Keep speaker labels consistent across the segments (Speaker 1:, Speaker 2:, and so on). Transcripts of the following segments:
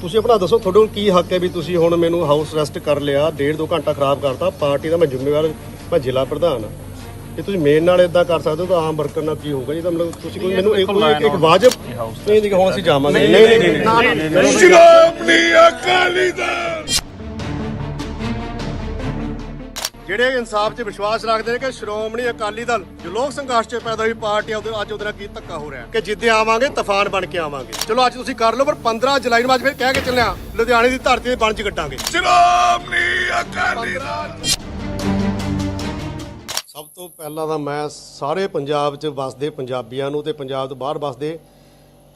Speaker 1: ਤੁਸੀਂ ਆਪਣਾ ਦੱਸੋ ਤੁਹਾਡੇ ਕੋਲ ਕੀ ਹੱਕ ਹੈ ਵੀ ਤੁਸੀਂ ਹੁਣ ਮੈਨੂੰ ਹਾਊਸ ਅਰੈਸਟ ਕਰ ਲਿਆ ਡੇਢ ਦੋ ਘੰਟਾ ਖਰਾਬ ਕਰਤਾ ਪਾਰਟੀ ਦਾ ਮੈਂ ਜ਼ਿੰਮੇਵਾਰ ਮੈਂ ਜ਼ਿਲ੍ਹਾ ਪ੍ਰਧਾਨ ਹਾਂ ਜੇ ਤੁਸੀਂ ਮੇਨ ਨਾਲ ਇਦਾਂ ਕਰ ਸਕਦੇ ਹੋ ਤਾਂ ਆਮ ਵਰਕਰ ਨਾਲ ਕੀ ਹੋਊਗਾ ਜੀ ਤਾਂ ਮਤਲਬ ਤੁਸੀਂ ਕੋਈ ਮੈਨੂੰ ਇੱਕ ਇੱਕ- ਵਾਜਬ ਨਹੀਂ ਨਹੀਂ ਹੁਣ ਅਸੀਂ ਜਾਵਾਂਗੇ ਨਹੀਂ ਨਹੀਂ ਨਹੀਂ
Speaker 2: ਸ਼੍ਰੋਮਣੀ ਅਕਾਲੀ ਦਲ
Speaker 1: ਜਿਹੜੇ ਇਨਸਾਫ 'ਚ ਵਿਸ਼ਵਾਸ ਰੱਖਦੇ ਨੇ ਕਿ ਸ਼੍ਰੋਮਣੀ ਅਕਾਲੀ ਦਲ ਜੋ ਲੋਕ ਸੰਘਰਸ਼ 'ਚ ਪੈਦਾ ਹੋਈ ਪਾਰਟੀ ਆ ਉਹਦੇ ਅੱਜ ਉਹਦੇ ਨਾਲ ਕੀ ਧੱਕਾ ਹੋ ਰਿਹਾ ਕਿ ਜਿੱਦੇ ਆਵਾਂਗੇ ਤੂਫਾਨ ਬਣ ਕੇ ਆਵਾਂਗੇ। ਚਲੋ ਅੱਜ ਤੁਸੀਂ ਕਰ ਲਓ ਪਰ 15 ਜੁਲਾਈ ਨੂੰ ਅੱਜ ਫਿਰ ਕਹਿ ਕੇ ਚੱਲਿਆ ਲੁਧਿਆਣੇ ਦੀ ਧਰਤੀ ਤੇ ਬਣ 'ਚ ਕੱਟਾਂਗੇ
Speaker 2: ਸ਼੍ਰੋਮਣੀ ਅਕਾਲੀ ਦਲ!
Speaker 1: ਸਭ ਤੋਂ ਪਹਿਲਾਂ ਤਾਂ ਮੈਂ ਸਾਰੇ ਪੰਜਾਬ 'ਚ ਵਸਦੇ ਪੰਜਾਬੀਆਂ ਨੂੰ ਤੇ ਪੰਜਾਬ ਤੋਂ ਬਾਹਰ ਵਸਦੇ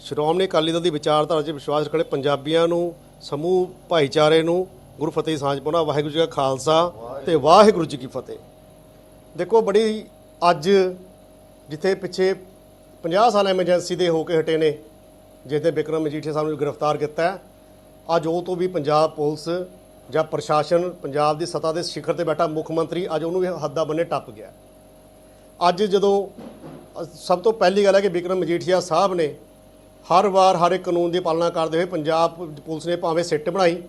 Speaker 1: ਸ਼੍ਰੋਮਣੀ ਅਕਾਲੀ ਦਲ ਦੀ ਵਿਚਾਰਧਾਰਾ 'ਚ ਵਿਸ਼ਵਾਸ ਰੱਖਣੇ ਪੰਜਾਬੀਆਂ ਨੂੰ ਸਮੂਹ ਭਾਈਚਾਰੇ ਨੂੰ ਗੁਰੂ ਫਤਿਹ ਦੀ ਸਾਂਝ ਪਾਉਣਾ, ਵਾਹਿਗੁਰੂ ਜੀ ਕਾ ਖਾਲਸਾ ਤੇ ਵਾਹਿਗੁਰੂ ਜੀ ਕੀ ਫਤਿਹ। ਦੇਖੋ, ਬੜੀ ਅੱਜ ਜਿੱਥੇ ਪਿੱਛੇ 50 ਸਾਲ ਐਮਰਜੈਂਸੀ ਦੇ ਹੋ ਕੇ ਹਟੇ ਨੇ, ਜਿੱਥੇ ਬਿਕਰਮ ਮਜੀਠੀਆ ਸਾਹਿਬ ਨੂੰ ਗ੍ਰਿਫਤਾਰ ਕੀਤਾ ਅੱਜ ਉਹ ਤੋਂ ਵੀ ਪੰਜਾਬ ਪੁਲਿਸ ਜਾਂ ਪ੍ਰਸ਼ਾਸਨ ਪੰਜਾਬ ਦੀ ਸੱਤਾ ਦੇ ਸਿਖਰ ਤੇ ਬੈਠਾ ਮੁੱਖ ਮੰਤਰੀ ਅੱਜ ਉਹਨੂੰ ਵੀ ਹੱਦਾਂ ਬੰਨੇ ਟੱਪ ਗਿਆ। ਅੱਜ ਜਦੋਂ ਸਭ ਤੋਂ ਪਹਿਲੀ ਗੱਲ ਹੈ ਕਿ ਬਿਕਰਮ ਮਜੀਠੀਆ ਸਾਹਿਬ ਨੇ ਹਰ ਵਾਰ ਹਰ ਇੱਕ ਕਾਨੂੰਨ ਦੀ ਪਾਲਣਾ ਕਰਦੇ ਹੋਏ ਪੰਜਾਬ ਪੁਲਿਸ ਨੇ ਭਾਵੇਂ ਸਿੱਟ ਬਣਾਈ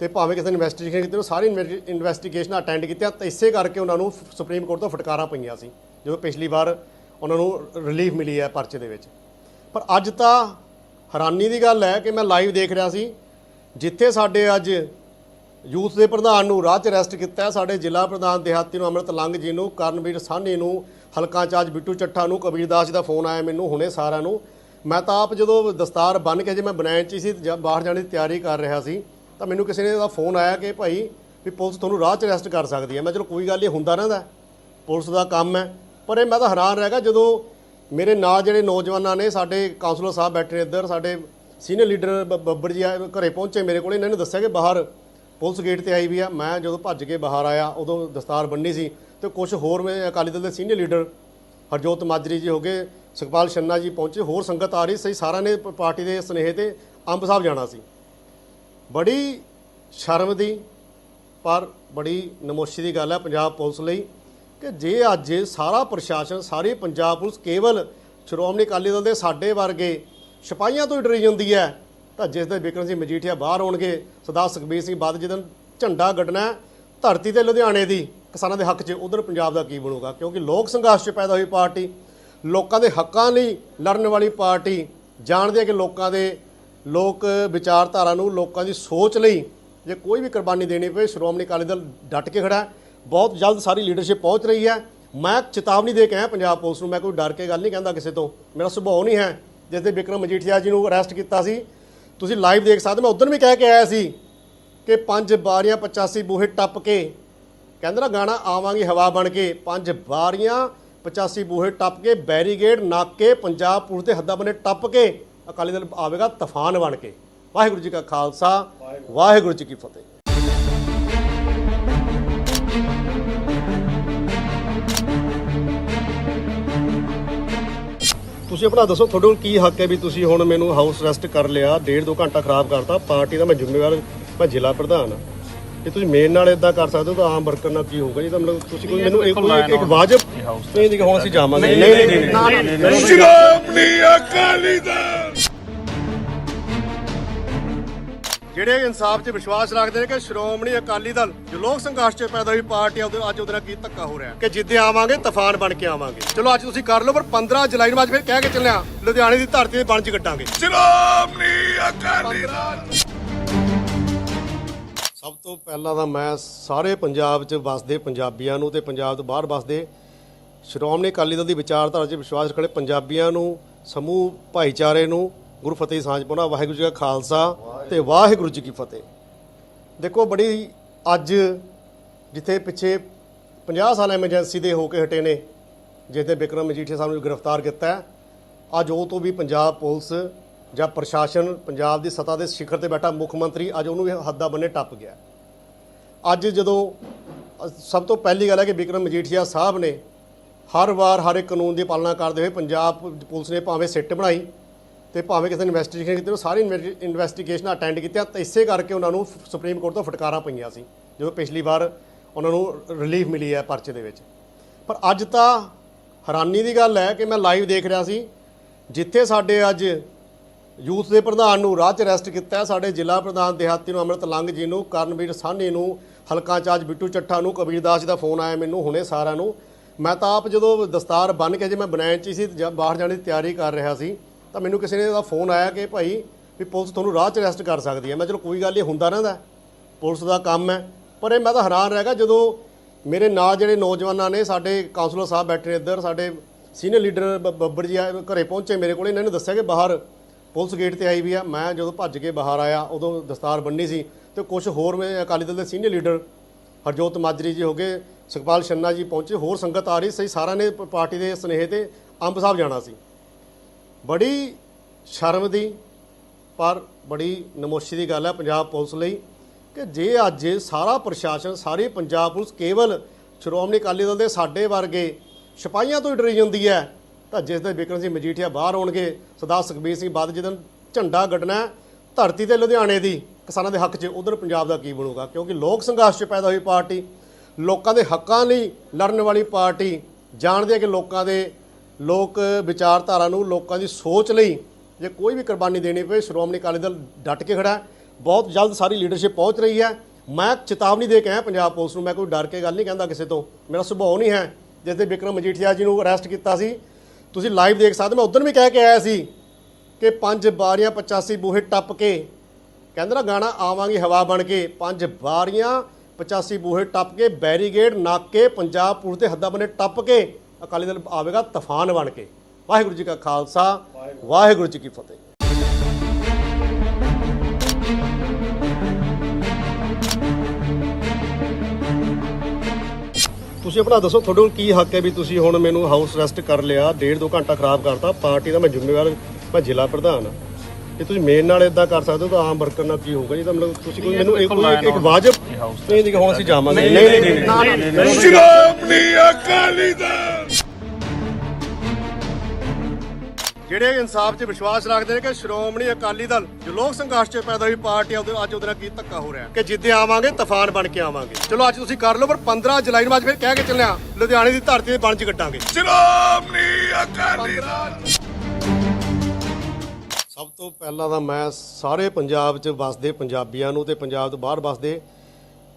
Speaker 1: ਤੇ ਭਾਵੇਂ ਕਿਸੇ ਨੇ ਇਨਵੈਸਟੀਗੇਸ਼ਨ ਕੀਤੀ ਉਹ ਸਾਰੀ ਇਨਵੈਸਟੀਗੇਸ਼ਨ ਅਟੈਂਡ ਕੀਤੀਆਂ ਤਾਂ ਇਸੇ ਕਰਕੇ ਉਹਨਾਂ ਨੂੰ ਸੁਪਰੀਮ ਕੋਰਟ ਤੋਂ ਫਟਕਾਰਾਂ ਪਈਆਂ ਸੀ, ਜਦੋਂ ਪਿਛਲੀ ਵਾਰ ਉਹਨਾਂ ਨੂੰ ਰਿਲੀਫ ਮਿਲੀ ਹੈ ਪਰਚੇ ਦੇ ਵਿੱਚ। ਪਰ ਅੱਜ ਤਾਂ ਹੈਰਾਨੀ ਦੀ ਗੱਲ ਹੈ ਕਿ ਮੈਂ ਲਾਈਵ ਦੇਖ ਰਿਹਾ ਸੀ, ਜਿੱਥੇ ਸਾਡੇ ਅੱਜ ਯੂਥ ਦੇ ਪ੍ਰਧਾਨ ਨੂੰ ਰਾਹ 'ਚ ਅਰੈਸਟ ਕੀਤਾ ਸਾਡੇ ਜ਼ਿਲ੍ਹਾ ਪ੍ਰਧਾਨ ਦਿਹਾਤੀ ਨੂੰ ਅਮਰਤ ਲੰਘ ਜੀ ਨੂੰ, ਕਰਨਵੀਰ ਸਾਹਨੀ ਨੂੰ, ਹਲਕਾ ਚਾਰਜ ਬਿੱਟੂ ਚੱਠਾ ਨੂੰ ਕਬੀਰਦਾਸ ਜੀ ਦਾ ਫੋਨ ਆਇਆ ਮੈਨੂੰ, ਹੁਣੇ ਸਾਰਿਆਂ ਨੂੰ। ਮੈਂ ਤਾਂ ਆਪ ਜਦੋਂ ਦਸਤਾਰ ਬੰਨ ਕੇ ਜੇ ਮੈਂ ਬਨੈਣ 'ਚ ਹੀ ਸੀ ਜਦ ਬਾਹਰ ਜਾਣ ਦੀ ਤਿਆਰੀ ਕਰ ਰਿਹਾ ਸੀ ਤਾਂ ਮੈਨੂੰ ਕਿਸੇ ਨੇ ਦਾ ਫੋਨ ਆਇਆ ਕਿ ਭਾਈ ਵੀ ਪੁਲਿਸ ਤੁਹਾਨੂੰ ਰਾਹ 'ਚ ਅਰੈਸਟ ਕਰ ਸਕਦੀ ਹੈ। ਮੈਂ ਚਲੋ ਕੋਈ ਗੱਲ ਇਹ ਹੁੰਦਾ ਰਹਿੰਦਾ ਪੁਲਿਸ ਦਾ ਕੰਮ ਹੈ। ਪਰ ਇਹ ਮੈਂ ਤਾਂ ਹੈਰਾਨ ਰਹਿ ਗਿਆ ਜਦੋਂ ਮੇਰੇ ਨਾਲ ਜਿਹੜੇ ਨੌਜਵਾਨਾਂ ਨੇ, ਸਾਡੇ ਕਾਉਂਸਲਰ ਸਾਹਿਬ ਬੈਠੇ ਨੇ ਇੱਧਰ, ਸਾਡੇ ਸੀਨੀਅਰ ਲੀਡਰ ਬ- ਬੱਬਰ ਜੀ ਆਏ ਘਰੇ ਪਹੁੰਚੇ ਮੇਰੇ ਕੋਲ। ਇਹਨਾਂ ਨੇ ਦੱਸਿਆ ਕਿ ਬਾਹਰ ਪੁਲਿਸ ਗੇਟ ਤੇ ਆਈ ਵੀ ਆ। ਮੈਂ ਜਦੋਂ ਭੱਜ ਕੇ ਬਾਹਰ ਆਇਆ, ਉਦੋਂ ਦਸਤਾਰ ਬੰਨੀ ਸੀ ਤੇ ਕੁਝ ਹੋਰ ਮੇਰੇ ਅਕਾਲੀ ਦਲ ਦੇ ਸੀਨੀਅਰ ਲੀਡਰ ਹਰਜੋਤ ਮਾਜਰੀ ਜੀ ਹੋ ਗਏ, ਸੁਖਪਾਲ ਸ਼ੰਨਾ ਜੀ ਪਹੁੰਚੇ। ਹੋਰ ਸੰਗਤ ਆ ਰਹੀ ਸੀ। ਸਾਰਿਆਂ ਨੇ ਪਾਰਟੀ ਦੇ ਸਨੇਹ ਤੇ ਅੰਬ ਸਾਹਿਬ ਜਾਣਾ ਸੀ। ਬੜੀ ਸ਼ਰਮ ਦੀ, ਪਰ ਬੜੀ ਨਮੋਸ਼ੀ ਦੀ ਗੱਲ ਹੈ ਪੰਜਾਬ ਪੁਲਿਸ ਲਈ ਕਿ ਜੇ ਅੱਜ ਸਾਰਾ ਪ੍ਰਸ਼ਾਸਨ, ਸਾਰੀ ਪੰਜਾਬ ਪੁਲਿਸ ਕੇਵਲ ਸ਼੍ਰੋਮਣੀ ਅਕਾਲੀ ਦਲ ਦੇ ਸਾਡੇ ਵਰਗੇ ਸਿਪਾਹੀਆਂ ਤੋਂ ਹੀ ਡਰੀ ਜਾਂਦੀ ਹੈ, ਤਾਂ ਜਿਸ ਦੇ ਬਿਕਰਮ ਸਿੰਘ ਮਜੀਠੀਆ ਬਾਹਰ ਆਉਣਗੇ, ਸਰਦਾਰ ਸੁਖਬੀਰ ਸਿੰਘ ਬਾਦਲ ਜਿੱਦਣ ਝੰਡਾ ਗੱਡਣਾ ਧਰਤੀ ਤੇ ਲੁਧਿਆਣੇ ਦੀ, ਕਿਸਾਨਾਂ ਦੇ ਹੱਕ 'ਚ ਉਧਰ ਪੰਜਾਬ ਦਾ ਕੀ ਬਣੂਗਾ? ਕਿਉਂਕਿ ਲੋਕ ਸੰਘਰਸ਼ 'ਚ ਪੈਦਾ ਹੋਈ ਪਾਰਟੀ, ਲੋਕਾਂ ਦੇ ਹੱਕਾਂ ਲਈ ਲੜਨ ਵਾਲੀ ਪਾਰਟੀ, ਜਾਣਦੇ ਕਿ ਲੋਕਾਂ ਦੇ ਲੋਕ ਵਿਚਾਰਧਾਰਾ ਨੂੰ ਲੋਕਾਂ ਦੀ ਸੋਚ ਲਈ ਜੇ ਕੋਈ ਵੀ ਕੁਰਬਾਨੀ ਦੇਣੀ ਪਵੇ, ਸ਼੍ਰੋਮਣੀ ਅਕਾਲੀ ਦਲ ਡਟ ਕੇ ਖੜਾ ਬਹੁਤ ਜਲਦ ਸਾਰੀ ਲੀਡਰਸ਼ਿਪ ਪਹੁੰਚ ਰਹੀ ਹੈ। ਮੈਂ ਚੇਤਾਵਨੀ ਦੇ ਕੇ ਆਇਆ ਪੰਜਾਬ ਪੁਲਿਸ ਨੂੰ। ਮੈਂ ਕੋਈ ਡਰ ਕੇ ਗੱਲ ਨਹੀਂ ਕਹਿੰਦਾ ਕਿਸੇ ਤੋਂ। ਮੇਰਾ ਸੁਭਾਅ ਨਹੀਂ ਹੈ। ਜਿਸ ਦੇ ਵਿਕਰਮ ਮਜੀਠੀਆ ਜੀ ਨੂੰ ਅਰੈਸਟ ਕੀਤਾ ਸੀ, ਤੁਸੀਂ ਲਾਈਵ ਦੇਖ ਸਕਦੇ ਮੈਂ ਉਦੋਂ ਵੀ ਕਹਿ ਕੇ ਆਇਆ ਸੀ ਕਿ ਪੰਜ ਬਾਰੀਆਂ 85 ਬੂਹੇ ਟੱਪ ਕੇ, ਕਹਿੰਦੇ ਨਾ ਗਾਣਾ, ਆਵਾਂਗੀ ਹਵਾ ਬਣ ਕੇ, ਪੰਜ ਬਾਰੀਆਂ 85 ਬੂਹੇ ਟੱਪ ਕੇ ਬੈਰੀਗੇਡ ਨਾਕੇ, ਪੰਜਾਬ ਪੁਲਿਸ ਦੇ ਹੱਦਾਂ ਬਨੇ ਟੱਪ ਕੇ ਅਕਾਲੀ ਦਲ ਆਵੇਗਾ ਤੂਫਾਨ ਬਣ ਕੇ। ਵਾਹਿਗੁਰੂ ਜੀ ਕਾ ਖਾਲਸਾ, ਵਾਹਿਗੁਰੂ ਜੀ ਕੀ ਫਤਿਹ। ਤੁਸੀਂ ਆਪਣਾ ਦੱਸੋ, ਤੁਹਾਡੇ ਕੋਲ ਕੀ ਹੱਕ ਹੈ ਵੀ ਤੁਸੀਂ ਹੁਣ ਮੈਨੂੰ ਹਾਊਸ ਅਰੈਸਟ ਕਰ ਲਿਆ, ਡੇਢ ਦੋ ਘੰਟਾ ਖਰਾਬ ਕਰਤਾ, ਪਾਰਟੀ ਦਾ ਮੈਂ ਜ਼ਿੰਮੇਵਾਰ, ਮੈਂ ਜ਼ਿਲ੍ਹਾ ਪ੍ਰਧਾਨ ਹਾਂ। ਜੇ ਤੁਸੀਂ ਮੇਨ ਨਾਲ ਇਦਾਂ ਕਰ ਸਕਦੇ ਹੋ ਤਾਂ ਆਮ ਵਰਕਰ ਨਾਲ ਕੀ ਹੋਊਗਾ? ਜੀ ਤਾਂ ਮਤਲਬ ਤੁਸੀਂ ਕੋਈ ਮੈਨੂੰ ਇੱਕ ਇੱਕ- ਇੱਕ ਵਾਜਬ ਨਹੀਂ ਨਹੀਂ ਹੁਣ ਅਸੀਂ ਜਾਵਾਂਗੇ। ਨਹੀਂ ਨਹੀਂ ਨਹੀਂ
Speaker 2: ਸ਼੍ਰੋਮਣੀ ਅਕਾਲੀ ਦਲ।
Speaker 1: ਜਿਹੜੇ ਇਨਸਾਫ 'ਚ ਵਿਸ਼ਵਾਸ ਰੱਖਦੇ ਨੇ ਕਿ ਸ਼੍ਰੋਮਣੀ ਅਕਾਲੀ ਦਲ ਜੋ ਲੋਕ ਸੰਘਰਸ਼ 'ਚ ਪੈਦਾ ਹੋਈ ਪਾਰਟੀ ਆ ਉਹਦੇ ਅੱਜ ਉਹਦੇ ਨਾਲ ਕੀ ਧੱਕਾ ਹੋ ਰਿਹਾ ਕਿ ਜਿੱਦੇ ਆਵਾਂਗੇ ਤੂਫਾਨ ਬਣ ਕੇ ਆਵਾਂਗੇ। ਚਲੋ ਅੱਜ ਤੁਸੀਂ ਕਰ ਲਓ ਪਰ 15 ਜੁਲਾਈ ਨੂੰ ਅੱਜ ਫਿਰ ਕਹਿ ਕੇ ਚੱਲਿਆ ਲੁਧਿਆਣੇ ਦੀ ਧਰਤੀ ਤੇ ਬਣ 'ਚ ਕੱਟਾਂਗੇ
Speaker 2: ਸ਼੍ਰੋਮਣੀ ਅਕਾਲੀ ਦਲ।
Speaker 1: ਸਭ ਤੋਂ ਪਹਿਲਾਂ ਤਾਂ ਮੈਂ ਸਾਰੇ ਪੰਜਾਬ 'ਚ ਵਸਦੇ ਪੰਜਾਬੀਆਂ ਨੂੰ ਤੇ ਪੰਜਾਬ ਤੋਂ ਬਾਹਰ ਵਸਦੇ ਸ਼੍ਰੋਮਣੀ ਅਕਾਲੀ ਦਲ ਦੀ ਵਿਚਾਰਧਾਰਾ 'ਚ ਵਿਸ਼ਵਾਸ ਰੱਖਣੇ ਪੰਜਾਬੀਆਂ ਨੂੰ, ਸਮੂਹ ਭਾਈਚਾਰੇ ਨੂੰ, ਗੁਰੂ ਫਤਿਹ ਦੀ ਸਾਂਝ ਪਾਉਣਾ, ਵਾਹਿਗੁਰੂ ਜੀ ਕਾ ਖਾਲਸਾ ਤੇ ਵਾਹਿਗੁਰੂ ਜੀ ਕੀ ਫਤਿਹ। ਦੇਖੋ ਬੜੀ ਅੱਜ ਜਿੱਥੇ ਪਿੱਛੇ 50 ਸਾਲ ਐਮਰਜੈਂਸੀ ਦੇ ਹੋ ਕੇ ਹਟੇ ਨੇ ਜਿੱਥੇ ਬਿਕਰਮ ਮਜੀਠੀਆ ਸਾਹਿਬ ਨੂੰ ਗ੍ਰਿਫਤਾਰ ਕੀਤਾ ਅੱਜ ਉਹ ਤੋਂ ਵੀ ਪੰਜਾਬ ਪੁਲਿਸ ਜਾਂ ਪ੍ਰਸ਼ਾਸਨ ਪੰਜਾਬ ਦੀ ਸੱਤਾ ਦੇ ਸਿਖਰ ਤੇ ਬੈਠਾ ਮੁੱਖ ਮੰਤਰੀ ਅੱਜ ਉਹਨੂੰ ਵੀ ਹੱਦਾਂ ਬੰਨੇ ਟੱਪ ਗਿਆ। ਅੱਜ ਜਦੋਂ ਸਭ ਤੋਂ ਪਹਿਲੀ ਗੱਲ ਹੈ ਕਿ ਬਿਕਰਮ ਮਜੀਠੀਆ ਸਾਹਿਬ ਨੇ ਹਰ ਵਾਰ ਹਰ ਇੱਕ ਕਾਨੂੰਨ ਦੀ ਪਾਲਣਾ ਕਰਦੇ ਹੋਏ ਪੰਜਾਬ ਪੁਲਿਸ ਨੇ ਭਾਵੇਂ ਸਿੱਟ ਬਣਾਈ ਤੇ ਭਾਵੇਂ ਕਿਸੇ ਨੇ ਇਨਵੈਸਟੀਗੇਸ਼ਨ ਕੀਤੀ, ਉਹ ਸਾਰੀ ਇਨਵੈਸਟੀਗੇਸ਼ਨ ਅਟੈਂਡ ਕੀਤੀਆਂ ਤਾਂ ਇਸੇ ਕਰਕੇ ਉਹਨਾਂ ਨੂੰ ਸੁਪਰੀਮ ਕੋਰਟ ਤੋਂ ਫਟਕਾਰਾਂ ਪਈਆਂ ਸੀ, ਜਦੋਂ ਪਿਛਲੀ ਵਾਰ ਉਹਨਾਂ ਨੂੰ ਰਿਲੀਫ ਮਿਲੀ ਹੈ ਪਰਚੇ ਦੇ ਵਿੱਚ। ਪਰ ਅੱਜ ਤਾਂ ਹੈਰਾਨੀ ਦੀ ਗੱਲ ਹੈ ਕਿ ਮੈਂ ਲਾਈਵ ਦੇਖ ਰਿਹਾ ਸੀ, ਜਿੱਥੇ ਸਾਡੇ ਅੱਜ ਯੂਥ ਦੇ ਪ੍ਰਧਾਨ ਨੂੰ ਰਾਹ 'ਚ ਅਰੈਸਟ ਕੀਤਾ ਸਾਡੇ ਜ਼ਿਲ੍ਹਾ ਪ੍ਰਧਾਨ ਦਿਹਾਤੀ ਨੂੰ ਅੰਮ੍ਰਿਤ ਲੰਘ ਜੀ ਨੂੰ ਕਰਨਵੀਰ ਸਾਹਨੀ ਨੂੰ ਹਲਕਾ ਚਾਰਜ ਬਿੱਟੂ ਚੱਠਾ ਨੂੰ ਕਬੀਰਦਾਸ ਜੀ ਦਾ ਫੋਨ ਆਇਆ ਮੈਨੂੰ ਹੁਣੇ ਸਾਰਿਆਂ ਨੂੰ। ਮੈਂ ਤਾਂ ਆਪ ਜਦੋਂ ਦਸਤਾਰ ਬੰਨ ਕੇ ਜੇ ਮੈਂ ਬਨੈਣ 'ਚ ਹੀ ਸੀ ਜਦ ਬਾਹਰ ਜਾਣ ਦੀ ਤਿਆਰੀ ਕਰ ਰਿਹਾ ਸੀ ਤਾਂ ਮੈਨੂੰ ਕਿਸੇ ਨੇ ਦਾ ਫੋਨ ਆਇਆ ਕਿ ਭਾਈ ਵੀ ਪੁਲਿਸ ਤੁਹਾਨੂੰ ਰਾਹ 'ਚ ਅਰੈਸਟ ਕਰ ਸਕਦੀ ਹੈ। ਮੈਂ ਚਲੋ ਕੋਈ ਗੱਲ ਇਹ ਹੁੰਦਾ ਰਹਿੰਦਾ ਪੁਲਿਸ ਦਾ ਕੰਮ ਹੈ। ਪਰ ਇਹ ਮੈਂ ਤਾਂ ਹੈਰਾਨ ਰਹਿ ਗਿਆ ਜਦੋਂ ਮੇਰੇ ਨਾਲ ਜਿਹੜੇ ਨੌਜਵਾਨਾਂ ਨੇ ਸਾਡੇ ਕਾਉਂਸਲਰ ਸਾਹਿਬ ਬੈਠੇ ਨੇ ਇੱਧਰ ਸਾਡੇ ਸੀਨੀਅਰ ਲੀਡਰ ਬ- ਬੱਬਰ ਜੀ ਆਏ, ਘਰੇ ਪਹੁੰਚੇ ਮੇਰੇ ਕੋਲ ਇਹਨਾਂ ਨੇ ਦੱਸਿਆ ਕਿ ਬਾਹਰ ਪੁਲਿਸ ਗੇਟ ਤੇ ਆਈ ਵੀ ਆ। ਮੈਂ ਜਦੋਂ ਭੱਜ ਕੇ ਬਾਹਰ ਆਇਆ, ਉਦੋਂ ਦਸਤਾਰ ਬੰਨੀ ਸੀ ਤੇ ਕੁਝ ਹੋਰ ਮੇਰੇ ਅਕਾਲੀ ਦਲ ਦੇ ਸੀਨੀਅਰ ਲੀਡਰ ਹਰਜੋਤ ਮਾਜਰੀ ਜੀ ਹੋ ਗਏ, ਸੁਖਪਾਲ ਛੰਨਾ ਜੀ ਪਹੁੰਚੇ। ਹੋਰ ਸੰਗਤ ਆ ਰਹੀ ਸੀ। ਸਾਰਿਆਂ ਨੇ ਪਾਰਟੀ ਦੇ ਸਨੇਹ ਤੇ ਅੰਬ ਸਾਹਿਬ ਜਾਣਾ ਸੀ। ਬੜੀ ਸ਼ਰਮ ਦੀ, ਪਰ ਬੜੀ ਨਮੋਸ਼ੀ ਦੀ ਗੱਲ ਹੈ ਪੰਜਾਬ ਪੁਲਿਸ ਲਈ ਕਿ ਜੇ ਅੱਜ ਸਾਰਾ ਪ੍ਰਸ਼ਾਸਨ, ਸਾਰੀ ਪੰਜਾਬ ਪੁਲਿਸ ਕੇਵਲ ਸ਼੍ਰੋਮਣੀ ਅਕਾਲੀ ਦਲ ਦੇ ਸਾਡੇ ਵਰਗੇ ਸਿਪਾਹੀਆਂ ਤੋਂ ਹੀ ਡਰੀ ਜਾਂਦੀ ਹੈ ਤਾਂ ਜਿਸ ਦਿਨ ਬਿਕਰਮ ਸਿੰਘ ਮਜੀਠੀਆ ਬਾਹਰ ਆਉਣਗੇ, ਸਰਦਾਰ ਸੁਖਬੀਰ ਸਿੰਘ ਬਾਦਲ ਜਦੋਂ ਝੰਡਾ ਗੱਡਣਾ ਧਰਤੀ ਤੇ ਲੁਧਿਆਣੇ ਦੀ, ਕਿਸਾਨਾਂ ਦੇ ਹੱਕ 'ਚ ਉਧਰ ਪੰਜਾਬ ਦਾ ਕੀ ਬਣੂਗਾ? ਕਿਉਂਕਿ ਲੋਕ ਸੰਘਰਸ਼ 'ਚ ਪੈਦਾ ਹੋਈ ਪਾਰਟੀ, ਲੋਕਾਂ ਦੇ ਹੱਕਾਂ ਲਈ ਲੜਨ ਵਾਲੀ ਪਾਰਟੀ, ਜਾਣਦੇ ਆ ਕਿ ਲੋਕਾਂ ਦੇ ਲੋਕ ਵਿਚਾਰਧਾਰਾ ਨੂੰ ਲੋਕਾਂ ਦੀ ਸੋਚ ਲਈ ਜੇ ਕੋਈ ਵੀ ਕੁਰਬਾਨੀ ਦੇਣੀ ਪਵੇ, ਸ਼੍ਰੋਮਣੀ ਅਕਾਲੀ ਦਲ ਡਟ ਕੇ ਖੜਾ ਬਹੁਤ ਜਲਦ ਸਾਰੀ ਲੀਡਰਸ਼ਿਪ ਪਹੁੰਚ ਰਹੀ ਹੈ। ਮੈਂ ਚੇਤਾਵਨੀ ਦੇ ਕੇ ਆਇਆ ਪੰਜਾਬ ਪੁਲਿਸ ਨੂੰ, ਮੈਂ ਕੋਈ ਡਰ ਕੇ ਗੱਲ ਨਹੀਂ ਕਹਿੰਦਾ ਕਿਸੇ ਤੋਂ। ਮੇਰਾ ਸੁਭਾਅ ਨਹੀਂ ਹੈ ਜਿਸ ਦੇ ਵਿਕਰਮ ਮਜੀਠੀਆ ਜੀ ਨੂੰ ਅਰੈਸਟ ਕੀਤਾ ਸੀ। ਤੁਸੀਂ ਲਾਈਵ ਦੇਖ ਸਕਦੇ ਮੈਂ ਉਦੋਂ ਵੀ ਕਹਿ ਕੇ ਆਇਆ ਸੀ ਕਿ ਪੰਜ ਬਾਰੀਆਂ 85 ਬੂਹੇ ਟੱਪ ਕੇ ਕਹਿੰਦੇ ਨਾ ਗਾਣਾ ਆਵਾਂਗੀ ਹਵਾ ਬਣ ਕੇ ਪੰਜ ਬਾਰੀਆਂ 85 ਬੂਹੇ ਟੱਪ ਕੇ ਬੈਰੀਗੇਡ ਨਾਕੇ ਪੰਜਾਬ ਪੁਲਿਸ ਦੇ ਹੱਦਾਂ ਬਨੇ ਟੱਪ ਕੇ ਅਕਾਲੀ ਦਲ ਆਵੇਗਾ ਤੂਫਾਨ ਬਣ ਕੇ। ਵਾਹਿਗੁਰੂ ਜੀ ਕਾ ਖਾਲਸਾ ਵਾਹਿਗੁਰੂ ਜੀ ਕੀ ਫਤਿਹ। ਤੁਸੀਂ ਆਪਣਾ ਦੱਸੋ ਤੁਹਾਡੇ ਕੋਲ ਕੀ ਹੱਕ ਹੈ ਵੀ ਤੁਸੀਂ ਹੁਣ ਮੈਨੂੰ ਹਾਊਸ ਅਰੈਸਟ ਕਰ ਲਿਆ ਡੇਢ ਦੋ ਘੰਟਾ ਖਰਾਬ ਕਰਤਾ ਪਾਰਟੀ ਦਾ ਮੈਂ ਜ਼ਿੰਮੇਵਾਰ ਮੈਂ ਜ਼ਿਲ੍ਹਾ ਪ੍ਰਧਾਨ ਹਾਂ ਜੇ ਤੁਸੀਂ ਮੇਨ ਨਾਲ ਇਦਾਂ ਕਰ ਸਕਦੇ ਹੋ ਤਾਂ ਆਮ ਵਰਕਰ ਨਾਲ ਕੀ ਹੋਊਗਾ ਜੀ ਤਾਂ ਮਤਲਬ ਤੁਸੀਂ ਕੋਈ ਮੈਨੂੰ ਇੱਕ ਕੋਈ ਇੱਕ ਵਾਜਬ ਨਹੀਂ ਹੁਣ ਅਸੀਂ ਜਾਵਾਂਗੇ ਨਹੀਂ ਨਹੀਂ ਨਹੀਂ
Speaker 2: ਸ਼੍ਰੋਮਣੀ ਅਕਾਲੀ ਦਲ
Speaker 1: ਜਿਹੜੇ ਇਨਸਾਫ 'ਚ ਵਿਸ਼ਵਾਸ ਰੱਖਦੇ ਨੇ ਕਿ ਸ਼੍ਰੋਮਣੀ ਅਕਾਲੀ ਦਲ ਜੋ ਲੋਕ ਸੰਘਰਸ਼ 'ਚ ਪੈਦਾ ਹੋਈ ਪਾਰਟੀ ਆ ਉਹਦੇ ਅੱਜ ਉਹਦੇ ਨਾਲ ਕੀ ਧੱਕਾ ਹੋ ਰਿਹਾ ਕਿ ਜਿੱਦੇ ਆਵਾਂਗੇ ਤੂਫਾਨ ਬਣ ਕੇ ਆਵਾਂਗੇ। ਚਲੋ ਅੱਜ ਤੁਸੀਂ ਕਰ ਲਓ ਪਰ 15 ਜੁਲਾਈ ਨੂੰ ਅੱਜ ਫਿਰ ਕਹਿ ਕੇ ਚੱਲਿਆ ਲੁਧਿਆਣੇ ਦੀ ਧਰਤੀ ਤੇ ਬਣ 'ਚ ਕੱਟਾਂਗੇ
Speaker 2: ਸ਼੍ਰੋਮਣੀ ਅਕਾਲੀ ਦਲ!
Speaker 1: ਸਭ ਤੋਂ ਪਹਿਲਾਂ ਤਾਂ ਮੈਂ ਸਾਰੇ ਪੰਜਾਬ 'ਚ ਵਸਦੇ ਪੰਜਾਬੀਆਂ ਨੂੰ ਤੇ ਪੰਜਾਬ ਤੋਂ ਬਾਹਰ ਵਸਦੇ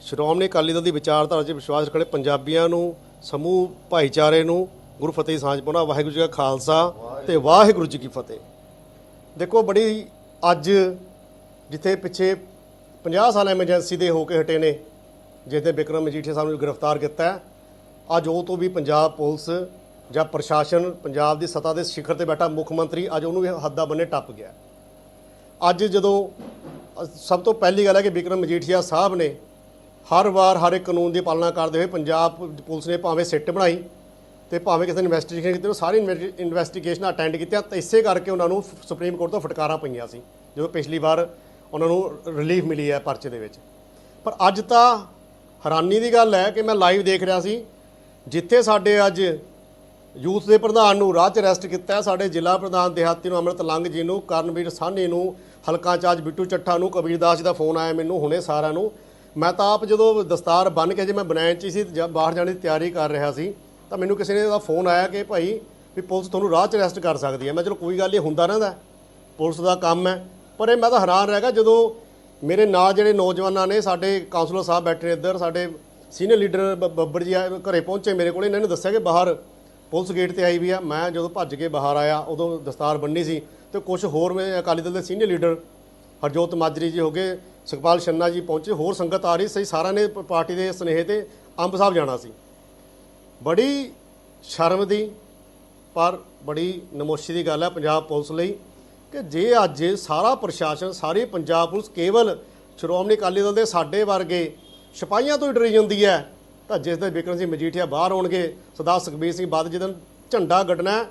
Speaker 1: ਸ਼੍ਰੋਮਣੀ ਅਕਾਲੀ ਦਲ ਦੀ ਵਿਚਾਰਧਾਰਾ 'ਚ ਵਿਸ਼ਵਾਸ ਰੱਖਣੇ ਪੰਜਾਬੀਆਂ ਨੂੰ ਸਮੂਹ ਭਾਈਚਾਰੇ ਨੂੰ ਗੁਰੂ ਫਤਿਹ ਦੀ ਸਾਂਝ ਪਾਉਣਾ ਵਾਹਿਗੁਰੂ ਜੀ ਕਾ ਖਾਲਸਾ ਤੇ ਵਾਹਿਗੁਰੂ ਜੀ ਕੀ ਫਤਿਹ। ਦੇਖੋ, ਬੜੀ ਅੱਜ ਜਿੱਥੇ ਪਿੱਛੇ 50 ਸਾਲ ਐਮਰਜੈਂਸੀ ਦੇ ਹੋ ਕੇ ਹਟੇ ਨੇ ਜਿੱਥੇ ਬਿਕਰਮ ਮਜੀਠੀਆ ਸਾਹਿਬ ਨੂੰ ਗ੍ਰਿਫਤਾਰ ਕੀਤਾ ਅੱਜ ਉਹ ਤੋਂ ਵੀ ਪੰਜਾਬ ਪੁਲਿਸ ਜਾਂ ਪ੍ਰਸ਼ਾਸਨ ਪੰਜਾਬ ਦੀ ਸੱਤਾ ਦੇ ਸਿਖਰ ਤੇ ਬੈਠਾ ਮੁੱਖ ਮੰਤਰੀ ਅੱਜ ਉਹਨੂੰ ਵੀ ਹੱਦਾਂ ਬੰਨੇ ਟੱਪ ਗਿਆ। ਅੱਜ ਜਦੋਂ, ਸਭ ਤੋਂ ਪਹਿਲੀ ਗੱਲ ਹੈ ਕਿ ਬਿਕਰਮ ਮਜੀਠੀਆ ਸਾਹਿਬ ਨੇ ਹਰ ਵਾਰ ਹਰ ਇੱਕ ਕਾਨੂੰਨ ਦੀ ਪਾਲਣਾ ਕਰਦੇ ਹੋਏ ਪੰਜਾਬ ਪੁਲਿਸ ਨੇ ਭਾਵੇਂ ਸਿੱਟ ਬਣਾਈ ਤੇ ਭਾਵੇਂ ਕਿਸੇ ਨੇ ਇਨਵੈਸਟੀਗੇਸ਼ਨ ਕੀਤੀ ਉਹ ਸਾਰੀ ਇਨਵੈਸਟੀਗੇਸ਼ਨ ਅਟੈਂਡ ਕੀਤੀਆਂ ਤਾਂ ਇਸੇ ਕਰਕੇ ਉਹਨਾਂ ਨੂੰ ਸੁਪਰੀਮ ਕੋਰਟ ਤੋਂ ਫਟਕਾਰਾਂ ਪਈਆਂ ਸੀ, ਜਦੋਂ ਪਿਛਲੀ ਵਾਰ ਉਹਨਾਂ ਨੂੰ ਰਿਲੀਫ ਮਿਲੀ ਹੈ ਪਰਚੇ ਦੇ ਵਿੱਚ। ਪਰ ਅੱਜ ਤਾਂ ਹੈਰਾਨੀ ਦੀ ਗੱਲ ਹੈ ਕਿ ਮੈਂ ਲਾਈਵ ਦੇਖ ਰਿਹਾ ਸੀ, ਜਿੱਥੇ ਸਾਡੇ ਅੱਜ ਯੂਥ ਦੇ ਪ੍ਰਧਾਨ ਨੂੰ ਰਾਹ 'ਚ ਅਰੈਸਟ ਕੀਤਾ ਸਾਡੇ ਜ਼ਿਲ੍ਹਾ ਪ੍ਰਧਾਨ ਦਿਹਾਤੀ ਨੂੰ ਅੰਮ੍ਰਿਤ ਲੰਘ ਜੀ ਨੂੰ, ਕਰਨਵੀਰ ਸਾਹਨੀ ਨੂੰ, ਹਲਕਾ ਚਾਰਜ ਬਿੱਟੂ ਚੱਠਾ ਨੂੰ, ਕਬੀਰਦਾਸ ਜੀ ਦਾ ਫੋਨ ਆਇਆ ਮੈਨੂੰ, ਹੁਣੇ ਸਾਰਿਆਂ ਨੂੰ। ਮੈਂ ਤਾਂ ਆਪ ਜਦੋਂ ਦਸਤਾਰ ਬੰਨ ਕੇ ਜੇ ਮੈਂ ਬਨੈਣ 'ਚ ਹੀ ਸੀ ਜਦ ਬਾਹਰ ਜਾਣ ਦੀ ਤਿਆਰੀ ਕਰ ਰਿਹਾ ਸੀ ਤਾਂ ਮੈਨੂੰ ਕਿਸੇ ਨੇ ਦਾ ਫੋਨ ਆਇਆ ਕਿ ਭਾਈ ਵੀ ਪੁਲਿਸ ਤੁਹਾਨੂੰ ਰਾਹ 'ਚ ਅਰੈਸਟ ਕਰ ਸਕਦੀ ਹੈ। ਮੈਂ ਚਲੋ ਕੋਈ ਗੱਲ ਇਹ ਹੁੰਦਾ ਰਹਿੰਦਾ ਪੁਲਿਸ ਦਾ ਕੰਮ ਹੈ। ਪਰ ਇਹ ਮੈਂ ਤਾਂ ਹੈਰਾਨ ਰਹਿ ਗਿਆ ਜਦੋਂ ਮੇਰੇ ਨਾਲ ਜਿਹੜੇ ਨੌਜਵਾਨਾਂ ਨੇ ਸਾਡੇ ਕਾਉਂਸਲਰ ਸਾਹਿਬ ਬੈਠੇ ਨੇ ਇੱਧਰ ਸਾਡੇ ਸੀਨੀਅਰ ਲੀਡਰ ਬ- ਬੱਬਰ ਜੀ ਆਏ, ਘਰੇ ਪਹੁੰਚੇ ਮੇਰੇ ਕੋਲ। ਇਹਨਾਂ ਨੇ ਦੱਸਿਆ ਕਿ ਬਾਹਰ ਪੁਲਿਸ ਗੇਟ ਤੇ ਆਈ ਵੀ ਆ। ਮੈਂ ਜਦੋਂ ਭੱਜ ਕੇ ਬਾਹਰ ਆਇਆ ਉਦੋਂ ਦਸਤਾਰ ਬੰਨੀ ਸੀ ਤੇ ਕੁਝ ਹੋਰ ਮੇਰੇ ਅਕਾਲੀ ਦਲ ਦੇ ਸੀਨੀਅਰ ਲੀਡਰ ਹਰਜੋਤ ਮਾਜਰੀ ਜੀ ਹੋ ਗਏ ਸੁਖਪਾਲ ਛੰਨਾ ਜੀ ਪਹੁੰਚੇ। ਹੋਰ ਸੰਗਤ ਆ ਰਹੀ ਸੀ। ਸਾਰਿਆਂ ਨੇ ਪਾਰਟੀ ਦੇ ਸਨੇਹ ਤੇ ਅੰਬ ਸਾਹਿਬ ਜਾਣਾ ਸੀ। ਬੜੀ ਸ਼ਰਮ ਦੀ, ਪਰ ਬੜੀ ਨਮੋਸ਼ੀ ਦੀ ਗੱਲ ਹੈ ਪੰਜਾਬ ਪੁਲਿਸ ਲਈ ਕਿ ਜੇ ਅੱਜ ਸਾਰਾ ਪ੍ਰਸ਼ਾਸਨ, ਸਾਰੀ ਪੰਜਾਬ ਪੁਲਿਸ ਕੇਵਲ ਸ਼੍ਰੋਮਣੀ ਅਕਾਲੀ ਦਲ ਦੇ ਸਾਡੇ ਵਰਗੇ ਸਿਪਾਹੀਆਂ ਤੋਂ ਹੀ ਡਰੀ ਜਾਂਦੀ ਹੈ, ਤਾਂ ਜਿਸ ਦੇ ਬਿਕਰਮ ਸਿੰਘ ਮਜੀਠੀਆ ਬਾਹਰ ਆਉਣਗੇ, ਸਰਦਾਰ ਸੁਖਬੀਰ ਸਿੰਘ ਬਾਦਲ ਜਦੋਂ ਝੰਡਾ ਗੱਡਣਾ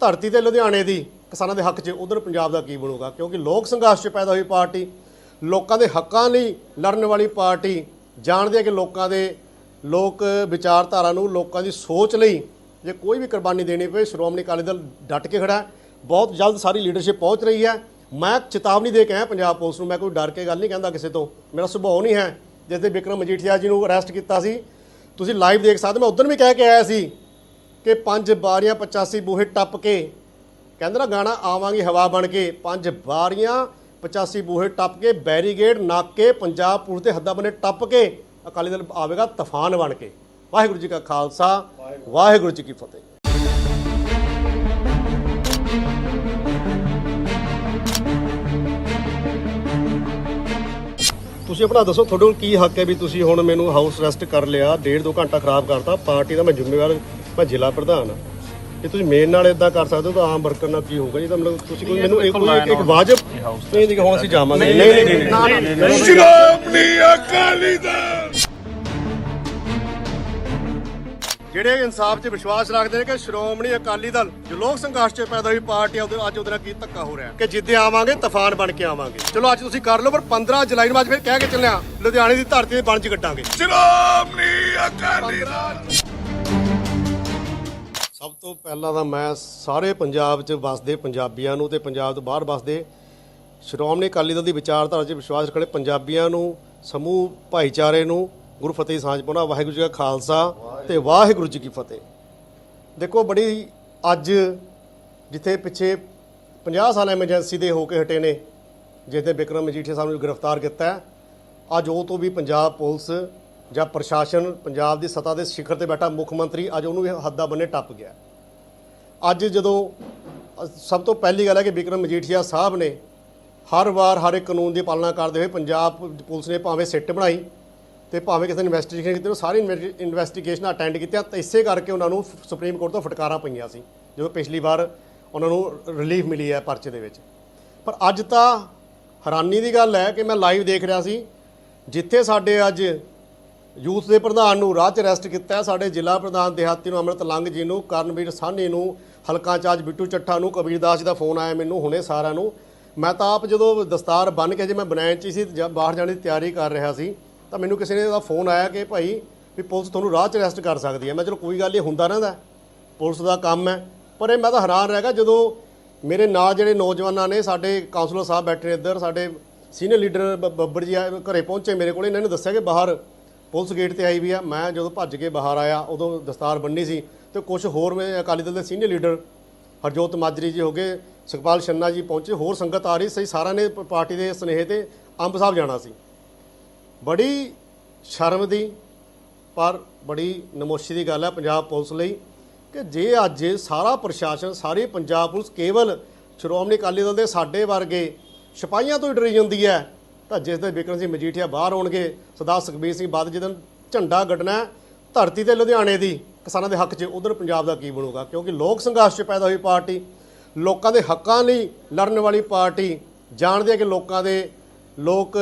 Speaker 1: ਧਰਤੀ ਤੇ ਲੁਧਿਆਣੇ ਦੀ, ਕਿਸਾਨਾਂ ਦੇ ਹੱਕ 'ਚ ਉਧਰ ਪੰਜਾਬ ਦਾ ਕੀ ਬਣੂਗਾ? ਕਿਉਂਕਿ ਲੋਕ ਸੰਘਰਸ਼ 'ਚ ਪੈਦਾ ਹੋਈ ਪਾਰਟੀ, ਲੋਕਾਂ ਦੇ ਹੱਕਾਂ ਲਈ ਲੜਨ ਵਾਲੀ ਪਾਰਟੀ, ਜਾਣਦੇ ਆ ਕਿ ਲੋਕਾਂ ਦੇ ਲੋਕ ਵਿਚਾਰਧਾਰਾ ਨੂੰ ਲੋਕਾਂ ਦੀ ਸੋਚ ਲਈ ਜੇ ਕੋਈ ਵੀ ਕੁਰਬਾਨੀ ਦੇਣੀ ਪਵੇ, ਸ਼੍ਰੋਮਣੀ ਅਕਾਲੀ ਦਲ ਡਟ ਕੇ ਖੜਾ ਬਹੁਤ ਜਲਦ ਸਾਰੀ ਲੀਡਰਸ਼ਿਪ ਪਹੁੰਚ ਰਹੀ ਹੈ। ਮੈਂ ਚੇਤਾਵਨੀ ਦੇ ਕੇ ਆਇਆ ਪੰਜਾਬ ਪੁਲਿਸ ਨੂੰ। ਮੈਂ ਕੋਈ ਡਰ ਕੇ ਗੱਲ ਨਹੀਂ ਕਹਿੰਦਾ ਕਿਸੇ ਤੋਂ। ਮੇਰਾ ਸੁਭਾਅ ਨਹੀਂ ਹੈ। ਜਿਸ ਦੇ ਬਿਕਰਮ ਮਜੀਠੀਆ ਜੀ ਨੂੰ ਅਰੈਸਟ ਕੀਤਾ ਸੀ। ਤੁਸੀਂ ਲਾਈਵ ਦੇਖ ਸਕਦੇ ਮੈਂ ਉਦੋਂ ਵੀ ਕਹਿ ਕੇ ਆਇਆ ਸੀ ਕਿ ਪੰਜ ਬਾਰੀਆਂ 85 ਬੂਹੇ ਟੱਪ ਕੇ, ਕਹਿੰਦੇ ਨਾ ਗਾਣਾ, ਆਵਾਂਗੀ ਹਵਾ ਬਣ ਕੇ, ਪੰਜ ਬਾਰੀਆਂ 85 ਬੂਹੇ ਟੱਪ ਕੇ ਬੈਰੀਗੇਡ ਨਾਕੇ, ਪੰਜਾਬ ਪੁਲਿਸ ਦੇ ਹੱਦਾਂ ਬਨੇ ਟੱਪ ਕੇ ਅਕਾਲੀ ਦਲ ਆਵੇਗਾ ਤੂਫਾਨ ਬਣ ਕੇ। ਵਾਹਿਗੁਰੂ ਜੀ ਕਾ ਖਾਲਸਾ, ਵਾਹਿਗੁਰੂ ਜੀ ਕੀ ਫਤਿਹ। ਤੁਸੀਂ ਆਪਣਾ ਦੱਸੋ, ਤੁਹਾਡੇ ਕੋਲ ਕੀ ਹੱਕ ਹੈ ਵੀ ਤੁਸੀਂ ਹੁਣ ਮੈਨੂੰ ਹਾਊਸ ਅਰੈਸਟ ਕਰ ਲਿਆ, ਡੇਢ ਦੋ ਘੰਟਾ ਖਰਾਬ ਕਰਤਾ, ਪਾਰਟੀ ਦਾ ਮੈਂ ਜ਼ਿੰਮੇਵਾਰ, ਮੈਂ ਜ਼ਿਲ੍ਹਾ ਪ੍ਰਧਾਨ ਹਾਂ। ਜੇ ਤੁਸੀਂ ਮੇਨ ਨਾਲ ਇਦਾਂ ਕਰ ਸਕਦੇ ਹੋ ਤਾਂ ਆਮ ਵਰਕਰ ਨਾਲ ਕੀ ਹੋਊਗਾ? ਜੀ ਤਾਂ ਮਤਲਬ ਤੁਸੀਂ ਕੋਈ ਮੈਨੂੰ ਇੱਕ ਕੋਈ ਇੱਕ ਵਾਜਬ ਨਹੀਂ ਨਹੀਂ ਹੁਣ ਅਸੀਂ ਜਾਵਾਂਗੇ। ਨਹੀਂ ਨਹੀਂ ਨਹੀਂ ਨਹੀਂ
Speaker 2: ਸ਼੍ਰੋਮਣੀ ਅਕਾਲੀ ਦਲ।
Speaker 1: ਜਿਹੜੇ ਇਨਸਾਫ 'ਚ ਵਿਸ਼ਵਾਸ ਰੱਖਦੇ ਨੇ ਕਿ ਸ਼੍ਰੋਮਣੀ ਅਕਾਲੀ ਦਲ ਜੋ ਲੋਕ ਸੰਘਰਸ਼ 'ਚ ਪੈਦਾ ਹੋਈ ਪਾਰਟੀ ਆ ਉਹਦੇ ਅੱਜ ਉਹਦੇ ਨਾਲ ਕੀ ਧੱਕਾ ਹੋ ਰਿਹਾ? ਕਿ ਜਿੱਦੇ ਆਵਾਂਗੇ ਤੂਫਾਨ ਬਣ ਕੇ ਆਵਾਂਗੇ। ਚਲੋ ਅੱਜ ਤੁਸੀਂ ਕਰ ਲਓ ਪਰ 15 ਜੁਲਾਈ ਨੂੰ ਅੱਜ ਫਿਰ ਕਹਿ ਕੇ ਚੱਲਿਆ ਲੁਧਿਆਣੇ ਦੀ ਧਰਤੀ ਤੇ ਬਣ 'ਚ ਕੱਟਾਂਗੇ
Speaker 2: ਸ਼੍ਰੋਮਣੀ ਅਕਾਲੀ ਦਲ।
Speaker 1: ਸਭ ਤੋਂ ਪਹਿਲਾਂ ਤਾਂ ਮੈਂ ਸਾਰੇ ਪੰਜਾਬ 'ਚ ਵਸਦੇ ਪੰਜਾਬੀਆਂ ਨੂੰ ਤੇ ਪੰਜਾਬ ਤੋਂ ਬਾਹਰ ਵਸਦੇ ਸ਼੍ਰੋਮਣੀ ਅਕਾਲੀ ਦਲ ਦੀ ਵਿਚਾਰਧਾਰਾ 'ਚ ਵਿਸ਼ਵਾਸ ਰੱਖਣੇ ਪੰਜਾਬੀਆਂ ਨੂੰ ਸਮੂਹ ਭਾਈਚਾਰੇ ਨੂੰ ਗੁਰੂ ਫਤਿਹ ਸਾਂਝ ਪਾਉਣਾ ਵਾਹਿਗੁਰੂ ਜੀ ਕਾ ਖਾਲਸਾ ਤੇ ਵਾਹਿਗੁਰੂ। ਜੀ ਕੀ ਫਤਿਹ। ਦੇਖੋ ਬੜੀ ਅੱਜ ਜਿੱਥੇ ਪਿੱਛੇ 50 ਸਾਲ ਐਮਰਜੈਂਸੀ ਦੇ ਹੋ ਕੇ ਹਟੇ ਨੇ ਜਿੱਥੇ ਵਿਕਰਮ ਮਜੀਠੀਆ ਸਾਹਿਬ ਨੂੰ ਗ੍ਰਿਫਤਾਰ ਕੀਤਾ ਅੱਜ ਉਹ ਤੋਂ ਵੀ ਪੰਜਾਬ ਪੁਲਿਸ ਜਾਂ ਪ੍ਰਸ਼ਾਸਨ ਪੰਜਾਬ ਦੀ ਸੱਤਾ ਦੇ ਸਿਖਰ ਤੇ ਬੈਠਾ ਮੁੱਖ ਮੰਤਰੀ, ਅੱਜ ਉਹਨੂੰ ਵੀ ਹੱਦਾਂ ਬੰਨੇ ਟੱਪ ਗਿਆ। ਅੱਜ ਜਦੋਂ ਸਭ ਤੋਂ ਪਹਿਲੀ ਗੱਲ ਹੈ ਕਿ ਵਿਕਰਮ ਮਜੀਠੀਆ ਸਾਹਿਬ ਨੇ ਹਰ ਵਾਰ ਹਰ ਇੱਕ ਕਾਨੂੰਨ ਦੀ ਪਾਲਣਾ ਕਰਦੇ ਹੋਏ ਪੰਜਾਬ ਪੁਲਿਸ ਨੇ ਭਾਵੇਂ ਸਿੱਟ ਬਣਾਈ ਤੇ ਭਾਵੇਂ ਕਿਸੇ ਨੇ ਇਨਵੈਸਟੀਗੇਸ਼ਨ ਕੀਤੀ, ਉਹ ਸਾਰੀ ਇਨਵੈਸਟੀਗੇਸ਼ਨ ਅਟੈਂਡ ਕੀਤੀਆਂ, ਤਾਂ ਇਸੇ ਕਰਕੇ ਉਹਨਾਂ ਨੂੰ ਸੁਪਰੀਮ ਕੋਰਟ ਤੋਂ ਫਟਕਾਰਾਂ ਪਈਆਂ ਸੀ, ਜਦੋਂ ਪਿਛਲੀ ਵਾਰ ਉਹਨਾਂ ਨੂੰ ਰਿਲੀਫ ਮਿਲੀ ਹੈ ਪਰਚੇ ਦੇ ਵਿੱਚ। ਪਰ ਅੱਜ ਤਾਂ ਹੈਰਾਨੀ ਦੀ ਗੱਲ ਹੈ ਕਿ ਮੈਂ ਲਾਈਵ ਦੇਖ ਰਿਹਾ ਸੀ, ਜਿੱਥੇ ਸਾਡੇ ਅੱਜ ਯੂਥ ਦੇ ਪ੍ਰਧਾਨ ਨੂੰ ਰਾਹ 'ਚ ਅਰੈਸਟ ਕੀਤਾ। ਸਾਡੇ ਜ਼ਿਲ੍ਹਾ ਪ੍ਰਧਾਨ ਦਿਹਾਤੀ ਨੂੰ ਅਮਰਤ ਲੰਘ ਜੀ ਨੂੰ, ਕਰਨਵੀਰ ਸਾਹਨੀ ਨੂੰ, ਹਲਕਾ ਚਾਰਜ ਬਿੱਟੂ ਚੱਠਾ ਨੂੰ ਕਬੀਰਦਾਸ ਜੀ ਦਾ ਫੋਨ ਆਇਆ ਮੈਨੂੰ, ਹੁਣੇ ਸਾਰਿਆਂ ਨੂੰ। ਮੈਂ ਤਾਂ ਆਪ ਜਦੋਂ ਦਸਤਾਰ ਬੰਨ ਕੇ ਜੇ ਮੈਂ ਬਨੈਣ 'ਚ ਹੀ ਸੀ, ਜਾਂ ਬਾਹਰ ਜਾਣ ਦੀ ਤਿਆਰੀ ਕਰ ਰਿਹਾ ਸੀ, ਤਾਂ ਮੈਨੂੰ ਕਿਸੇ ਨੇ ਦਾ ਫੋਨ ਆਇਆ ਕਿ ਭਾਈ ਵੀ ਪੁਲਿਸ ਤੁਹਾਨੂੰ ਰਾਹ 'ਚ ਅਰੈਸਟ ਕਰ ਸਕਦੀ ਹੈ। ਮੈਂ ਚਲੋ ਕੋਈ ਗੱਲ ਇਹ ਹੁੰਦਾ ਰਹਿੰਦਾ ਪੁਲਿਸ ਦਾ ਕੰਮ ਹੈ। ਪਰ ਇਹ ਮੈਂ ਤਾਂ ਹੈਰਾਨ ਰਹਿ ਗਿਆ ਜਦੋਂ ਮੇਰੇ ਨਾਲ ਜਿਹੜੇ ਨੌਜਵਾਨਾਂ ਨੇ, ਸਾਡੇ ਕਾਉਂਸਲਰ ਸਾਹਿਬ ਬੈਠੇ ਨੇ ਇੱਧਰ, ਸਾਡੇ ਸੀਨੀਅਰ ਲੀਡਰ ਬ- ਬੱਬਰ ਜੀ ਆ, ਘਰੇ ਪਹੁੰਚੇ ਮੇਰੇ ਕੋਲ, ਇਹਨਾਂ ਨੇ ਦੱਸਿਆ ਕਿ ਬਾਹਰ ਪੁਲਿਸ ਗੇਟ ਤੇ ਆਈ ਵੀ ਆ। ਮੈਂ ਜਦੋਂ ਭੱਜ ਕੇ ਬਾਹਰ ਆਇਆ, ਉਦੋਂ ਦਸਤਾਰ ਬੰਨੀ ਸੀ ਤੇ ਕੁਝ ਹੋਰ ਮੇਰੇ ਅਕਾਲੀ ਦਲ ਦੇ ਸੀਨੀਅਰ ਲੀਡਰ ਹਰਜੋਤ ਮਾਜਰੀ ਜੀ ਹੋ ਗਏ, ਸੁਖਪਾਲ ਛੰਨਾ ਜੀ ਪਹੁੰਚੇ। ਹੋਰ ਸੰਗਤ ਆ ਰਹੀ ਸੀ। ਸਾਰਿਆਂ ਨੇ ਪਾਰਟੀ ਦੇ ਸਨੇਹ ਤੇ ਅੰਬ ਸਾਹਿਬ ਜਾਣਾ ਸੀ। ਬੜੀ ਸ਼ਰਮ ਦੀ, ਪਰ ਬੜੀ ਨਮੋਸ਼ੀ ਦੀ ਗੱਲ ਹੈ ਪੰਜਾਬ ਪੁਲਿਸ ਲਈ ਕਿ ਜੇ ਅੱਜ ਸਾਰਾ ਪ੍ਰਸ਼ਾਸਨ, ਸਾਰੀ ਪੰਜਾਬ ਪੁਲਿਸ ਕੇਵਲ ਸ਼੍ਰੋਮਣੀ ਅਕਾਲੀ ਦਲ ਦੇ ਸਾਡੇ ਵਰਗੇ ਸਿਪਾਹੀਆਂ ਤੋਂ ਹੀ ਡਰੀ ਜਾਂਦੀ ਹੈ ਤਾਂ ਜਿਸ ਦਿਨ ਵਿਕਰਮ ਸਿੰਘ ਮਜੀਠੀਆ ਬਾਹਰ ਆਉਣਗੇ, ਸਰਦਾਰ ਸੁਖਬੀਰ ਸਿੰਘ ਬਾਦਲ ਜਿਸ ਦਿਨ ਝੰਡਾ ਗੱਡਣਾ ਧਰਤੀ ਤੇ ਲੁਧਿਆਣੇ ਦੀ, ਕਿਸਾਨਾਂ ਦੇ ਹੱਕ 'ਚ ਉਧਰ ਪੰਜਾਬ ਦਾ ਕੀ ਬਣੂਗਾ? ਕਿਉਂਕਿ ਲੋਕ ਸੰਘਰਸ਼ 'ਚ ਪੈਦਾ ਹੋਈ ਪਾਰਟੀ, ਲੋਕਾਂ ਦੇ ਹੱਕਾਂ ਲਈ ਲੜਨ ਵਾਲੀ ਪਾਰਟੀ, ਜਾਣਦੇ ਆ ਕਿ ਲੋਕਾਂ ਦੇ ਲੋਕ